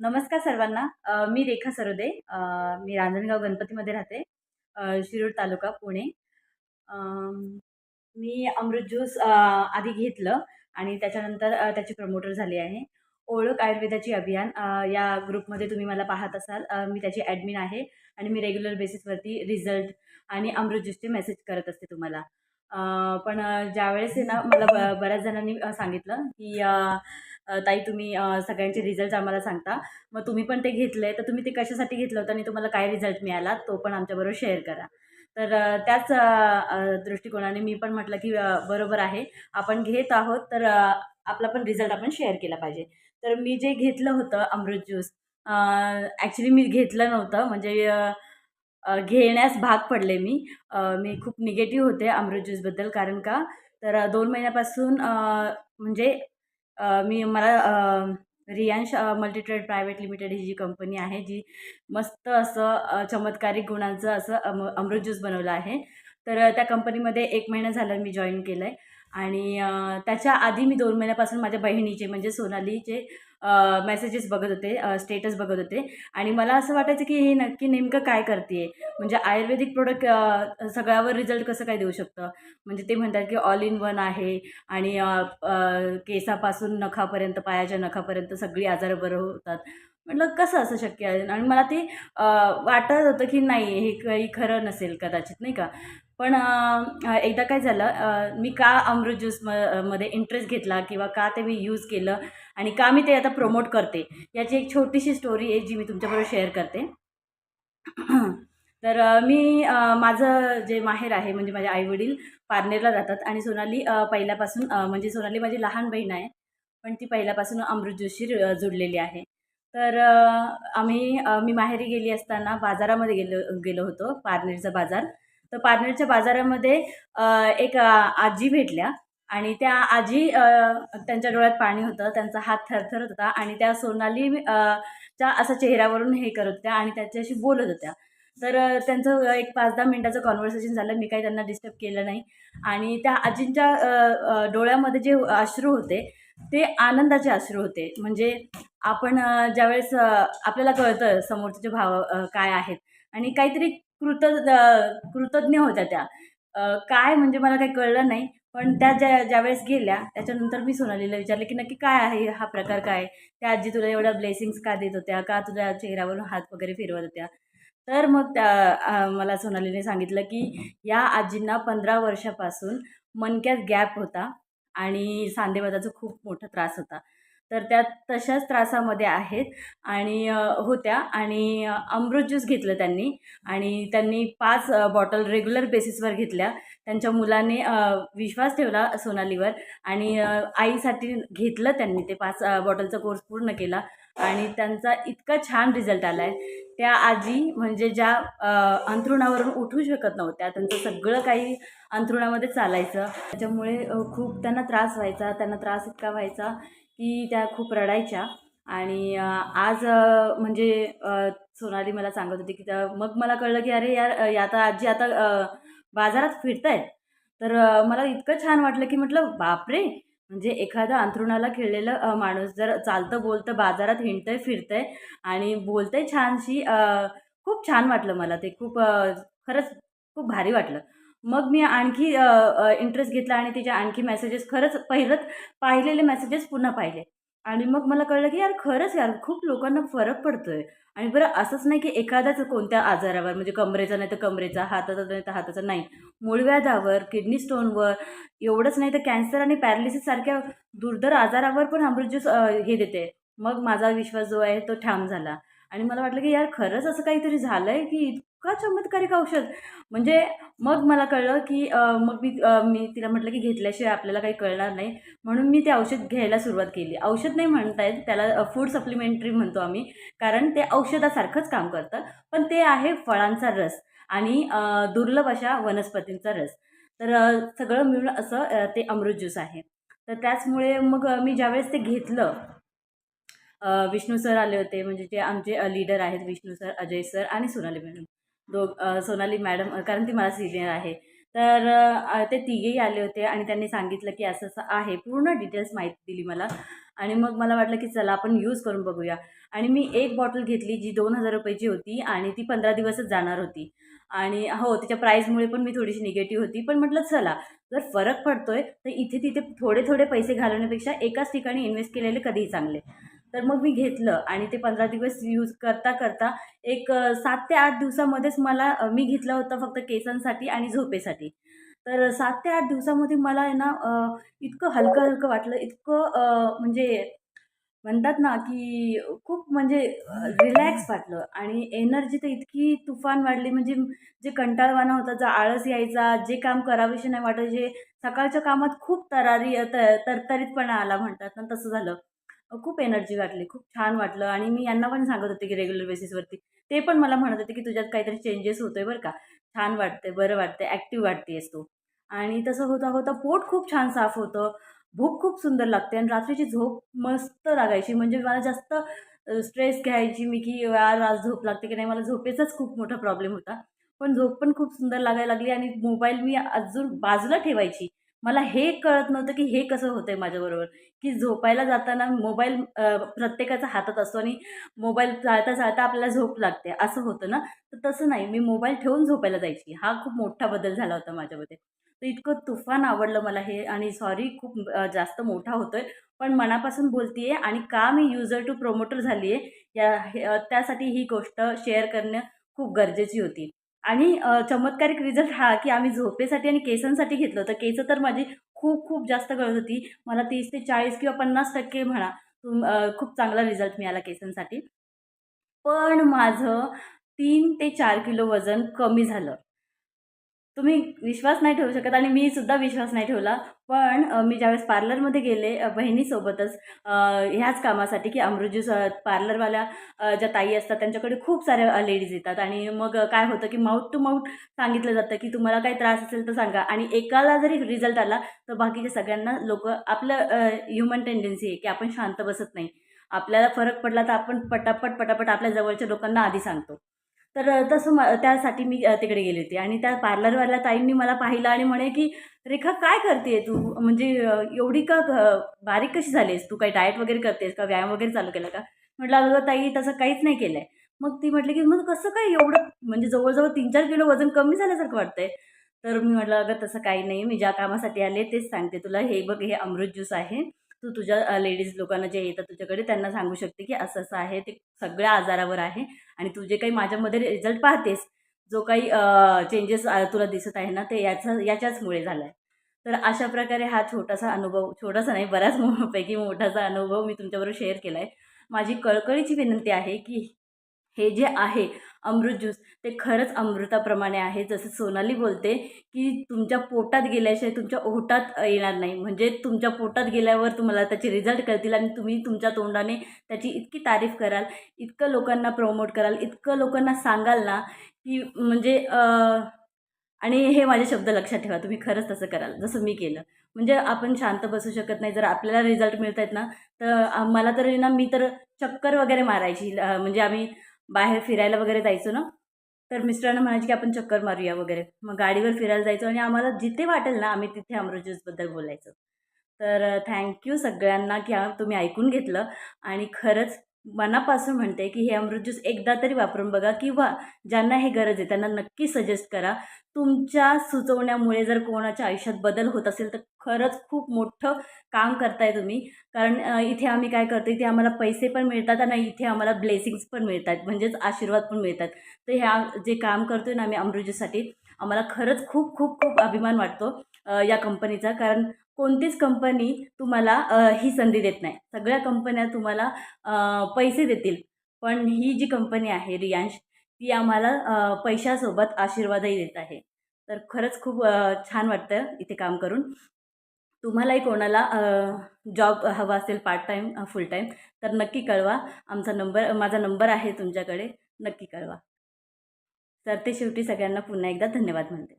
नमस्कार सर्वांना. मी रेखा सरोदे. मी रांजणगाव गणपतीमध्ये राहते. शिरूर तालुका पुणे. मी अमृत ज्यूस आधी घेतलं आणि त्याच्यानंतर त्याची प्रमोटर झाली आहे. ओळख आयुर्वेदाची अभियान या ग्रुपमध्ये तुम्ही मला पाहत असाल. मी त्याची ॲडमिन आहे आणि मी रेग्युलर बेसिसवरती रिझल्ट आणि अमृत ज्यूसचे मेसेज करत असते तुम्हाला. पण ज्यावेळेस आहे ना मला ब बऱ्याच जणांनी सांगितलं की ताई तुम्ही सगळ्यांचे रिझल्ट आम्हाला सांगता. मग तुम्ही पण ते घेतलं आहे तर तुम्ही ते कशासाठी घेतलं होतं आणि तुम्हाला काय रिझल्ट मिळाला तो पण आमच्याबरोबर शेअर करा. तर त्याच दृष्टिकोनाने मी पण म्हटलं की बरोबर आहे. आपण घेत आहोत तर आपला पण रिझल्ट आपण शेअर केला पाहिजे. तर मी जे घेतलं होतं अमृत ज्यूस ॲक्च्युली मी घेतलं नव्हतं म्हणजे घेण्यास भाग पडले मी. मी खूप निगेटिव्ह होते अमृत ज्यूसबद्दल कारण का? तर दोन महिन्यापासून म्हणजे मी मला रियांश मल्टीट्रेड प्रायव्हेट लिमिटेड ही जी कंपनी आहे जी मस्त असं चमत्कारिक गुणांचं असं अम अमृत ज्यूस बनवलं आहे. तर त्या कंपनीमध्ये एक महिना झाला मी जॉईन केलं आहे आणि त्याच्या आधी मी दोन महिन्यापासून माझ्या बहिणीचे म्हणजे सोनालीचे मेसेजेस बघत होते स्टेटस बघत होते. आणि मला असं वाटायचं की हे नक्की नेमकं काय करते म्हणजे आयुर्वेदिक प्रोडक्ट सगळ्यावर रिझल्ट कसं काय देऊ शकतं? म्हणजे ते म्हणतात की ऑल इन वन आहे. आणि केसापासून नखापर्यंत पायाच्या नखापर्यंत सगळी आजार बरं होतात. म्हटलं कसं असं शक्य आहे? आणि मला ते वाटत होतं की नाही हे काही खरं नसेल कदाचित नाही का? पण एकदा काय झालं मी का अमृत ज्यूस म मध्ये इंटरेस्ट घेतला किंवा का ते मी यूज केलं आणि का मी ते आता प्रमोट करते याची एक छोटीशी स्टोरी आहे जी मी तुमच्याबरोबर शेअर करते. तर मी माझं जे माहेर आहे म्हणजे माझे आईवडील पारनेरला जातात आणि सोनाली पहिल्यापासून म्हणजे सोनाली माझी लहान बहीण आहे पण ती पहिल्यापासून अमृत ज्यूसशी जुडलेली आहे. तर आम्ही मी माहेरी गेली असताना बाजारामध्ये गेलो गेलो होतो पारनेरचा बाजार. तर पारनेरच्या बाजारामध्ये एक आजी भेटल्या आणि त्या आजी त्यांच्या डोळ्यात पाणी होतं त्यांचा हात थरथरत होता आणि त्या सोनाली च्या असं चेहऱ्यावरून हे करत होत्या आणि त्याच्याशी बोलत होत्या. तर त्यांचं एक पाच दहा मिनटाचं कॉन्व्हर्सेशन झालं. मी काही त्यांना डिस्टर्ब केलं नाही. आणि त्या आजींच्या डोळ्यामध्ये जे अश्रू होते ते आनंदाचे अश्रू होते. म्हणजे आपण ज्यावेळेस आपल्याला कळतं समोरचे भाव काय आहेत. आणि काहीतरी कृत कृतज्ञ होत्या त्या. काय म्हणजे मला काही कळलं नाही पण त्या ज्या ज्यावेळेस गेल्या त्याच्यानंतर मी सोनालीला विचारले की नक्की काय आहे हा प्रकार काय आहे? त्या आजी तुला एवढ्या ब्लेसिंग्स का देत होत्या? का तुझ्या चेहऱ्यावरून हात वगैरे फिरवत होत्या? तर मग त्या मला सोनालीने सांगितलं की या आजींना पंधरा वर्षापासून मणक्यात गॅप होता आणि सांधेवाताचा खूप मोठा त्रास होता. तर त्या तशाच त्रासामध्ये आहेत. आणि होत्या. आणि अमृत ज्यूस घेतलं त्यांनी. आणि त्यांनी पाच बॉटल रेग्युलर बेसिसवर घेतल्या. त्यांच्या मुलाने विश्वास ठेवला सोनालीवर. आणि आईसाठी घेतलं त्यांनी ते पाच बॉटलचा कोर्स पूर्ण केला. आणि त्यांचा इतका छान रिझल्ट आला आहे त्या आजी म्हणजे ज्या अंथरुणावरून उठू शकत नव्हत्या. त्यांचं सगळं काही अंथरुणामध्ये चालायचं. त्याच्यामुळे खूप त्यांना त्रास व्हायचा. त्यांना त्रास इतका व्हायचा की त्या खूप रडायच्या. आणि आज म्हणजे सोनाली मला सांगत होती की त्या मग मला कळलं की अरे यार आता आजी आता बाजारात फिरत आहेत तर मला इतकं छान वाटलं की म्हटलं बापरे! म्हणजे एखादा अंथरुणाला खेळलेलं माणूस जर चालतं बोलतं बाजारात हिंडतंय फिरतंय आणि बोलतंय छानशी खूप छान वाटलं मला ते. खूप खरंच खूप भारी वाटलं. मग मी आणखी इंटरेस्ट घेतला आणि तिचे आणखी मेसेजेस खरंच पहिलंच पाहिलेले मेसेजेस पुन्हा पाहिले. आणि मग मला कळलं की यार खरंच यार खूप लोकांना फरक पडतोय. आणि बरं असंच नाही की एखाद्याच कोणत्या आजारावर म्हणजे कमरेचा नाही तर कमरेचा हाताचा नाही तर हाताचा नाही मूळव्याधावर किडनी स्टोनवर एवढंच नाही तर कॅन्सर आणि पॅरालिसिस सारख्या दुर्धर आजारावर पण अमृत ज्यूस हे देते. मग माझा विश्वास जो आहे तो ठाम झाला. आणि मला वाटलं की यार खरंच असं काहीतरी झालं आहे की इतका चमत्कारिक औषध. म्हणजे मग मला कळलं की मग मी मी तिला म्हटलं की घेतल्याशिवाय आपल्याला काही कळणार नाही. म्हणून मी ते औषध घ्यायला सुरुवात केली. औषध नाही म्हणता येत त्याला फूड सप्लिमेंटरी म्हणतो आम्ही. कारण ते औषधासारखंच काम करतं. पण ते आहे फळांचा रस आणि दुर्लभ अशा वनस्पतींचा रस. तर सगळं मिळून असं ते अमृत ज्यूस आहे. तर त्याचमुळे मग मी ज्यावेळेस ते घेतलं विष्णू सर आले होते. म्हणजे जे आमचे लीडर आहेत विष्णू सर अजय सर आणि सोनाली मॅडम. दो सोनाली मॅडम कारण ती मला सिनियर आहे. तर ते तिघेही आले होते आणि त्यांनी सांगितलं की असं असं आहे. पूर्ण डिटेल्स माहिती दिली मला. आणि मग मला वाटलं की चला आपण यूज करून बघूया. आणि मी एक बॉटल घेतली जी दोन हजार रुपयाची होती आणि ती पंधरा दिवसच जाणार होती. आणि हो त्याच्या प्राईसमुळे पण मी थोडीशी निगेटिव्ह होती. पण म्हटलं चला जर फरक पडतोय तर इथे तिथे थोडे थोडे पैसे घालवण्यापेक्षा एकाच ठिकाणी इन्व्हेस्ट केलेले कधीही चांगले. तर मग मी घेतलं आणि ते पंधरा दिवस यूज करता करता एक सात ते आठ दिवसामध्येच मला मी घेतलं होतं फक्त केसांसाठी आणि झोपेसाठी. तर सात ते आठ दिवसामध्ये मला आहे ना इतकं हलकं हलकं वाटलं इतकं म्हणजे म्हणतात ना की खूप म्हणजे रिलॅक्स वाटलं आणि एनर्जी तर इतकी तुफान वाढली म्हणजे जे कंटाळवाणा होता जो आळस यायचा जे काम करावेसे नाही वाटत जे सकाळच्या कामात खूप तरारी त तरतरीतपणा आला म्हणतात ना तसं झालं. खूप एनर्जी वाटली खूप छान वाटलं. आणि मी यांना पण सांगत होते की रेग्युलर बेसिसवरती ते पण मला म्हणत होते की तुझ्यात काहीतरी चेंजेस होतोय बरं का. छान वाटतंय बरं वाटतंय ॲक्टिव्ह वाटतेस तू. आणि तसं होता होता पोट खूप छान साफ होतं. भूक खूप सुंदर लागते आणि रात्रीची झोप मस्त लागायची. म्हणजे मला जास्त स्ट्रेस घ्यायची मी की यार आज झोप लागते की नाही मला झोपेचाच खूप मोठा प्रॉब्लेम होता. पण झोप पण खूप सुंदर लागायला लागली आणि मोबाईल मी अजून बाजूला ठेवायची. मला हे कळत नव्हतं की हे कसं होतं आहे माझ्याबरोबर. की झोपायला जाताना मोबाईल प्रत्येकाचा प्रत्येकाच्या हातात असतो आणि मोबाईल चालता चालता आपल्याला झोप लागते. असं होतं ना? तर तसं नाही. मी मोबाईल ठेवून झोपायला जायची. हा खूप मोठा बदल झाला होता माझ्यामध्ये. तर इतकं तुफान आवडलं मला हे आणि सॉरी खूप जास्त मोठा होतो आहे पण मनापासून बोलतीये आणि का मी युजर टू प्रोमोटर झाली आहे या हे- त्यासाठी ही गोष्ट शेअर करणं खूप गरजेची होती. आणि चमत्कारिक रिझल्ट हा की आम्ही झोपेसाठी आणि केसांसाठी घेतलं होतं. केसं तर माझी खूप खूप जास्त गळत होती. मला तीस ते चाळीस किंवा पन्नास टक्के म्हणा तुम खूप चांगला रिझल्ट मिळाला केसांसाठी. पण माझं तीन ते चार किलो वजन कमी झालं. तुम्ही विश्वास नाही ठेवू शकत आणि मी सुद्धा विश्वास नाही ठेवला. पण मी ज्यावेळेस पार्लरमध्ये गेले बहिणीसोबतच ह्याच कामासाठी की अमृत पार्लरवाल्या ज्या ताई असतात त्यांच्याकडे खूप साऱ्या लेडीज येतात. आणि मग काय होतं की माउथ टू माउथ सांगितलं जातं की तुम्हाला काही त्रास असेल तर सांगा. आणि एकाला जरी रिझल्ट आला तर बाकीच्या सगळ्यांना लोक आपलं ह्युमन टेंडन्सी आहे की आपण शांत बसत नाही. आपल्याला फरक पडला तर आपण पटापट पटापट आपल्या जवळच्या लोकांना आधी सांगतो. तर तसं म त्यासाठी मी तिकडे गेली होती. आणि त्या पार्लरवाल्या ताईंनी मला पाहिलं आणि म्हणे की रेखा काय करते तू? म्हणजे एवढी का बारीक कशी झालीस तू काही डाएट वगैरे करतेस का? व्यायाम वगैरे चालू केला का? म्हटलं अगं ताई तसं काहीच नाही केलं आहे मग ती म्हटली की मग कसं काय एवढं म्हणजे जवळजवळ तीन चार किलो वजन कमी झाल्यासारखं वाटतंय? तर मी म्हटलं अगं तसं काही नाही. मी ज्या कामासाठी आले तेच सांगते तुला. हे बघ हे अमृत ज्यूस आहे. तू तुझ्या लेडीज लोकांना जे येतात तुझ्याकडे त्यांना सांगू शकते की असं असं आहे. ते सगळ्या आजारावर आहे. आणि तू जे काही माझ्यामध्ये रिझल्ट पाहतेस जो काही चेंजेस तुला दिसत आहे ना ते याचा याच्याचमुळे झाला आहे तर अशा प्रकारे हा छोटासा अनुभव छोटासा नाही बऱ्याच पैकी मोठासा अनुभव मी तुमच्याबरोबर शेअर केला आहे माझी कळकळीची विनंती आहे की हे जे आहे अमृत ज्यूस. ते खरंच अमृताप्रमाणे आहे. जसं सोनाली बोलते की तुमच्या पोटात गेल्याशिवाय तुमच्या ओटात येणार नाही. म्हणजे तुमच्या पोटात गेल्यावर तुम्हाला त्याचे रिझल्ट कळतील आणि तुम्ही तुमच्या तोंडाने त्याची इतकी तारीफ कराल इतकं लोकांना प्रमोट कराल इतकं लोकांना सांगाल ना की म्हणजे आणि हे माझे शब्द लक्षात ठेवा. तुम्ही खरंच तसं कराल. जसं मी केलं. म्हणजे आपण शांत बसू शकत नाही. जर आपल्याला रिझल्ट मिळत आहेत ना तर मला तर ना मी तर चक्कर वगैरे मारायची. म्हणजे आम्ही बाहेर फिरायला वगैरे जायचो ना? तर मिस्टरांना म्हणायचे की आपण चक्कर मारूया वगैरे. मग गाडीवर फिरायला जायचो आणि आम्हाला जिथे वाटेल ना आम्ही तिथे अमृत ज्यूसबद्दल बोलायचो. तर थँक्यू सगळ्यांना की तुम्ही ऐकून घेतलं आणि खरंच मनापासून म्हणते की हे अमृत ज्यूस एकदा तरी वापरून बघा किंवा ज्यांना हे गरज आहे त्यांना नक्की सजेस्ट करा. तुमच्या सुचवण्यामुळे जर कोणाच्या आयुष्यात बदल होत असेल तर खरंच खूप मोठं काम करताय तुम्ही. कारण इथे आम्ही काय करतो इथे आम्हाला पैसे पण मिळतात आणि इथे आम्हाला ब्लेसिंग्स पण मिळतात म्हणजेच आशीर्वाद पण मिळतात. तर ह्या जे काम करतो आहे ना आम्ही अमृतजीसाठी आम्हाला खरंच खूप खूप खूप अभिमान वाटतो या कंपनीचा कारण कोणतीच कंपनी तुम्हाला ही संधी देत नाही. सगळ्या कंपन्या तुम्हाला पैसे देतील. पण ही जी कंपनी आहे रियांश ती आम्हाला पैशासोबत आशीर्वादही देत आहे. तर खरंच खूप छान वाटतं इथे काम करून. तुम्हालाही कोणाला जॉब हवा असेल पार्ट टाईम फुल टाईम तर नक्की कळवा. आमचा नंबर माझा नंबर आहे तुमच्याकडे. नक्की कळवा. तर ते शेवटी सगळ्यांना पुन्हा एकदा धन्यवाद म्हणते.